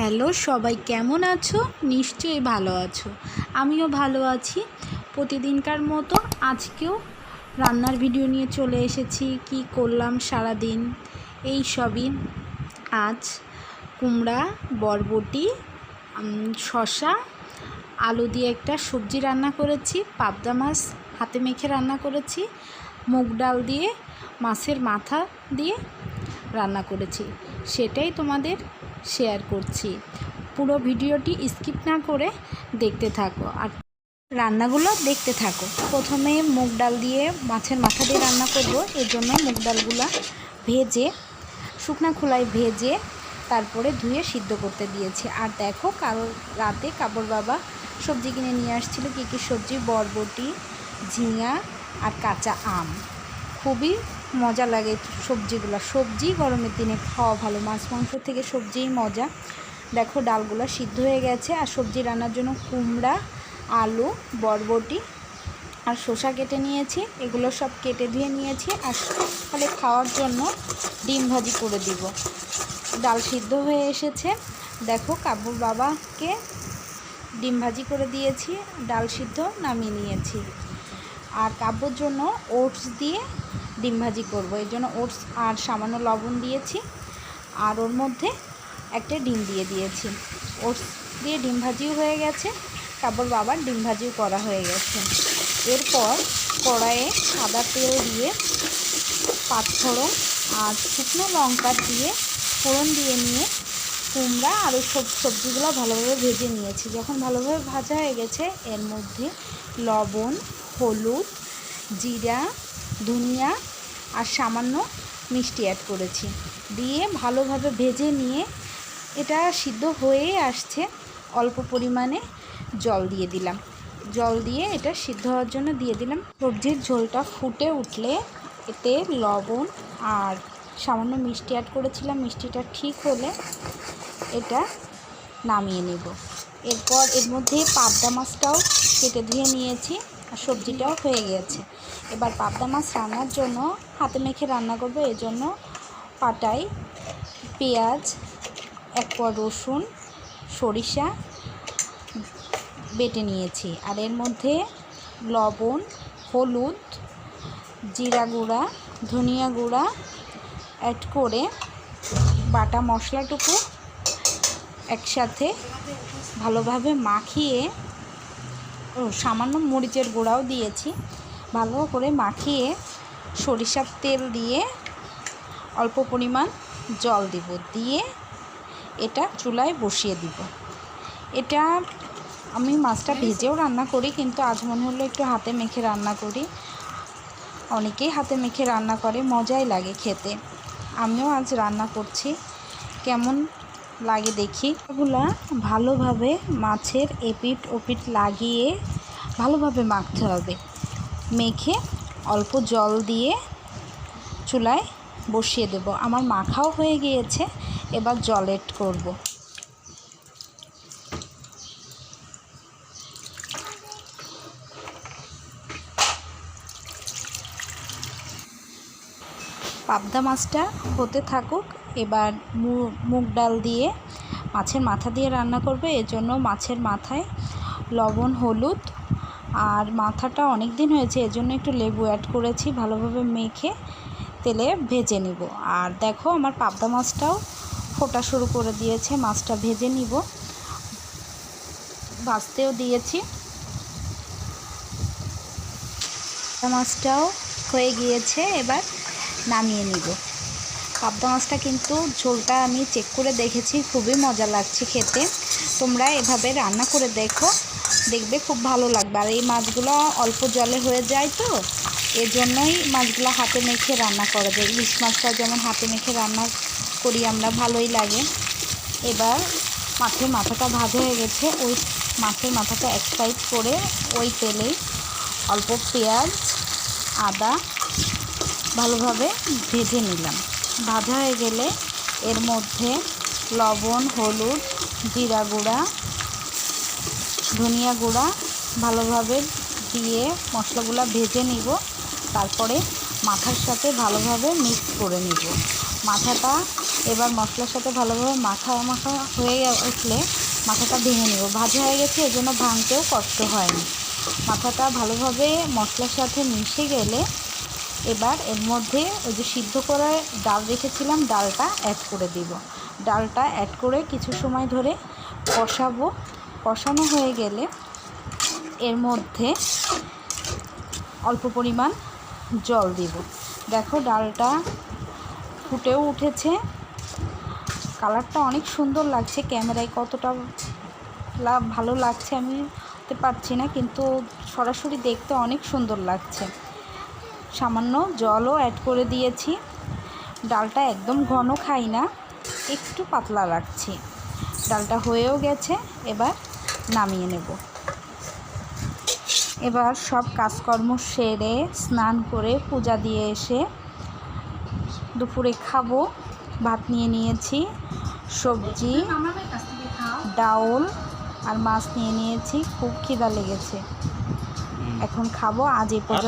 Hello, সবাই কেমন আছো? নিশ্চয়ই ভালো আছো। আমিও ভালো আছি। প্রতিদিনকার মতো আজকেও রান্নার ভিডিও নিয়ে চলে এসেছি। কি করলাম সারাদিন? এই সবই। আজ কুমড়া, বরবটি শসা, আলু দিয়ে একটা সবজি রান্না করেছি, পাবদা মাছ হাতে মেখে রান্না করেছি, মুগ ডাল দিয়ে, মাছের মাথা দিয়ে রান্না করেছি। সেটাই তোমাদের শেয়ার করছি। পুরো ভিডিওটি স্কিপ না করে দেখতে থাকো আর রান্নাগুলো দেখতে থাকো। প্রথমে মুগ ডাল দিয়ে মাছের মাথা দিয়ে রান্না করব। এর জন্য মুগ ডালগুলো ভেজে, শুকনা খোলায় ভেজে তারপরে ধুয়ে সিদ্ধ করতে দিয়েছি। আর দেখো কাল রাতে কাবর বাবা সবজি কিনে নিয়ে আসছিল। কী কী সবজি? বরবটি, ঝিঙা আর কাঁচা আম। খুবই মজা লাগে সবজিগুলো। সবজি গরমের দিনে খাওয়া ভালো। মাছ, মাংস থেকে সবজিই মজা। দেখো ডালগুলো সিদ্ধ হয়ে গেছে আর সবজি রান্নার জন্য কুমড়া, আলু, বরবটি আর শসা কেটে নিয়েছি। এগুলো সব কেটে ধুয়ে নিয়েছি আর সকালে খাওয়ার জন্য ডিম ভাজি করে দিব। ডাল সিদ্ধ হয়ে এসেছে। দেখো কাব্যর বাবাকে ডিম ভাজি করে দিয়েছি। ডাল সিদ্ধ নামিয়ে নিয়েছি। আর কাব্যর জন্য ওটস দিয়ে ডিম ভাজি করব। এর জন্য ওটস আর সামান্য লবণ দিয়েছি। আর ওর মধ্যে একটা ডিম দিয়ে দিয়েছি। ওটস দিয়ে ডিম ভাজিও হয়ে গেছে। কাব্যর বাবার ডিম ভাজিও করা হয়ে গেছে। এরপর কড়াইয়ে সাদা তেল দিয়ে পাঁচফোড়ন আর শুকনো লঙ্কা দিয়ে ফোড়ন দিয়ে নিয়ে কুমড়া আর ওই সব সবজিগুলো ভালোভাবে ভেজে নিয়েছি। যখন ভালোভাবে ভাজা হয়ে গেছে, এর মধ্যে লবণ হলুদ, জিরা, ধনিয়া আর সামান্য মিষ্টি অ্যাড করেছি। দিয়ে ভালোভাবে ভেজে নিয়ে এটা সিদ্ধ হয়েই আসছে। অল্প পরিমাণে জল দিয়ে দিলাম। জল দিয়ে এটা সিদ্ধ হওয়ার জন্য দিয়ে দিলাম। সবজির ঝোলটা ফুটে উঠলে এতে লবণ আর সামান্য মিষ্টি অ্যাড করেছিলাম। মিষ্টিটা ঠিক হলে এটা নামিয়ে নেব। এরপর এর মধ্যে পাবদা মাছটাও কেটে ধুয়ে নিয়েছি। আর সবজিটাও হয়ে গেছে এবার পাবদা মাছ রান্নার জন্য হাতে মেখে রান্না করব। এজন্য পাটাই, পেঁয়াজ এক পর রসুন, সরিষা বেটে নিয়েছি। আর এর মধ্যে লবণ, হলুদ, জিরা গুঁড়া, ধনিয়া গুঁড়া অ্যাড করে বাটা মশলাটুকু একসাথে ভালোভাবে মাখিয়ে সামান্য মরিচের গুঁড়াও দিয়েছি। ভালো করে মাখিয়ে সরিষার তেল দিয়ে অল্প পরিমাণ জল দিব। দিয়ে এটা চুলায় বসিয়ে দিব। এটা আমি মাছটা ভেজেও রান্না করি, কিন্তু আজ মনে হলো একটু হাতে মেখে রান্না করি। অনেকেই হাতে মেখে রান্না করে, মজাই লাগে খেতে। আমিও আজ রান্না করছি। কেমন লাগে দেখি। এগুলা ভালোভাবে মাছের এপিট ওপিট লাগিয়ে ভালোভাবে মাখতে হবে। মেখে অল্প জল দিয়ে চুলায় বসিয়ে দেব। আমার মাখাও হয়ে গিয়েছে, এবার জল এড করব। পাবদা মাছটা হতে থাকুক, এবার মুগ ডাল দিয়ে মাছের মাথা দিয়ে রান্না করবে। এজন্য মাছের মাথায় লবণ, হলুদ আর মাথাটা অনেক দিন হয়েছে, এজন্য একটু লেবু অ্যাড করেছি, ভালোভাবে মেখে তেলে ভেজে নিব। আর দেখো আমার পাবদা মাছটাও ফোটা শুরু করে দিয়েছে, মাছটা ভেজে নিব। ভাজতেও দিয়েছি। মাছটাও হয়ে গিয়েছে, এবার নামিয়ে নিব। পাবদা মাছটা কিন্তু ঝোলটা আমি চেক করে দেখেছি, খুবই মজা লাগছে খেতে। তোমরা এভাবে রান্না করে দেখো, দেখবে খুব ভালো লাগবে। আর এই মাছগুলো অল্প জলে হয়ে যায় তো এর জন্যই মাছগুলো হাতে মেখে রান্না করা যায়। ইলিশ মাছটা যেমন হাতে মেখে রান্না করি আমরা, ভালোই লাগে। এবার মাছের মাথাটা ভাজা হয়ে গেছে, ওই মাছের মাথাটা এক সাইড করে ওই তেলেই অল্প পেঁয়াজ, আদা ভালোভাবে ভেজে নিলাম। ভাজা হয়ে গেলে এর মধ্যে লবণ, হলুদ, জিরা গুঁড়া, ধনিয়া গুঁড়া ভালোভাবে দিয়ে মশলাগুলো ভেজে নিব। তারপরে মাথার সাথে ভালোভাবে মিক্স করে নিব। মাথাটা এবার মশলার সাথে ভালোভাবে মাখা মাখা হয়ে উঠলে মাথাটা ভেঙে নেব। ভাজা হয়ে গেছে, এজন্য ভাঙতেও কষ্ট হয়নি। মাথাটা ভালোভাবে মশলার সাথে মিশে গেলে এবার এর মধ্যে ওই যে সিদ্ধ করে ডাল রেখেছিলাম, ডালটা অ্যাড করে দিব। ডালটা অ্যাড করে কিছু সময় ধরে কষাবো। কষানো হয়ে গেলে এর মধ্যে অল্প পরিমাণ জল দিব। দেখো ডালটা ফুটেও উঠেছে। কালারটা অনেক সুন্দর লাগছে ক্যামেরায়, কতটা ভালো লাগছে আমি পারছি না, কিন্তু সরাসরি দেখতে অনেক সুন্দর লাগছে। সামান্য জলও অ্যাড করে দিয়েছি। ডালটা একদম ঘন খাই না একটু পাতলা রাখছি। ডালটা হয়েও গেছে এবার নামিয়ে নেব। এবার সব কাজকর্ম সেরে স্নান করে পূজা দিয়ে এসে দুপুরে খাব। ভাত নিয়ে নিয়েছি সবজি ডাউল আর মাছ নিয়ে নিয়েছি। খুব খিদা লেগেছে। এখন খাব আজ এই পর্যন্ত।